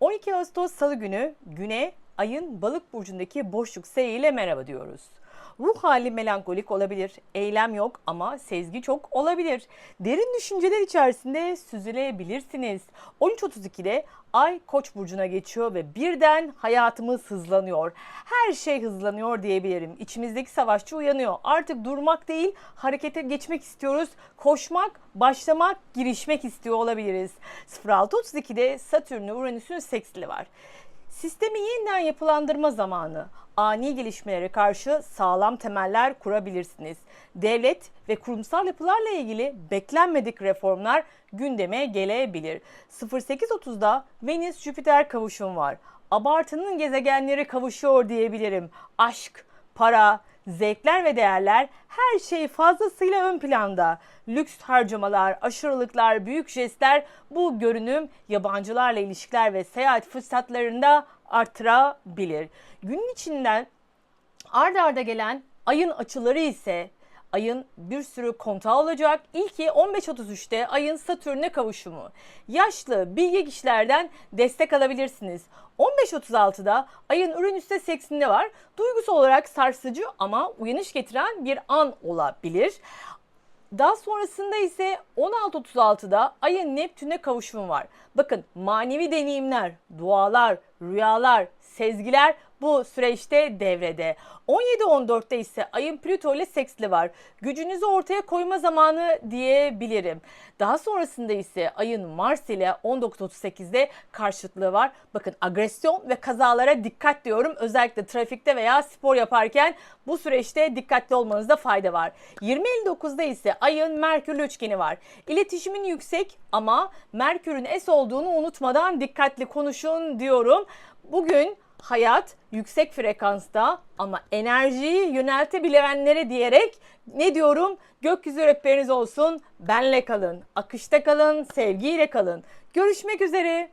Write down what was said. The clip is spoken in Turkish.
12 Ağustos Salı günü güne ayın balık burcundaki boşluk seyiyle merhaba diyoruz. Ruh hali melankolik olabilir, eylem yok ama sezgi çok olabilir. Derin düşünceler içerisinde süzülebilirsiniz. 13.32'de Ay Koç burcuna geçiyor ve birden hayatımız hızlanıyor. Her şey hızlanıyor diyebilirim. İçimizdeki savaşçı uyanıyor. Artık durmak değil, harekete geçmek istiyoruz. Koşmak, başlamak, girişmek istiyor olabiliriz. 06.32'de Satürn Uranüs'ün seksili var. Sistemi yeniden yapılandırma zamanı. Ani gelişmelere karşı sağlam temeller kurabilirsiniz. Devlet ve kurumsal yapılarla ilgili beklenmedik reformlar gündeme gelebilir. 08.30'da Venüs-Jüpiter kavuşum var. Abartının gezegenleri kavuşuyor diyebilirim. Aşk, para, zevkler ve değerler her şey fazlasıyla ön planda. Lüks harcamalar, aşırılıklar, büyük jestler bu görünüm yabancılarla ilişkiler ve seyahat fırsatlarını da artırabilir. Günün içinden ard arda gelen ayın açıları ise ayın bir sürü kontağı olacak. İlki 15.33'te ayın Satürn'e kavuşumu. Yaşlı, bilge kişilerden destek alabilirsiniz. 15.36'da ayın Uranüs'te seksinde var. Duygusal olarak sarsıcı ama uyanış getiren bir an olabilir. Daha sonrasında ise 16.36'da ayın Neptün'e kavuşumu var. Bakın manevi deneyimler, dualar, rüyalar, sezgiler bu süreçte devrede. 17-14'te ise ayın Plüto ile seksli var. Gücünüzü ortaya koyma zamanı diyebilirim. Daha sonrasında ise ayın Mars ile 19.38'de karşıtlığı var. Bakın agresyon ve kazalara dikkat diyorum. Özellikle trafikte veya spor yaparken bu süreçte dikkatli olmanızda fayda var. 20.59'da ise ayın Merkür üçgeni var. İletişimin yüksek ama Merkür'ün es olduğunu unutmadan dikkatli konuşun diyorum. Bugün hayat yüksek frekansta ama enerjiyi yöneltebilenlere diyerek ne diyorum? Gökyüzü rehberiniz olsun. Benle kalın, akışta kalın, sevgiyle kalın. Görüşmek üzere.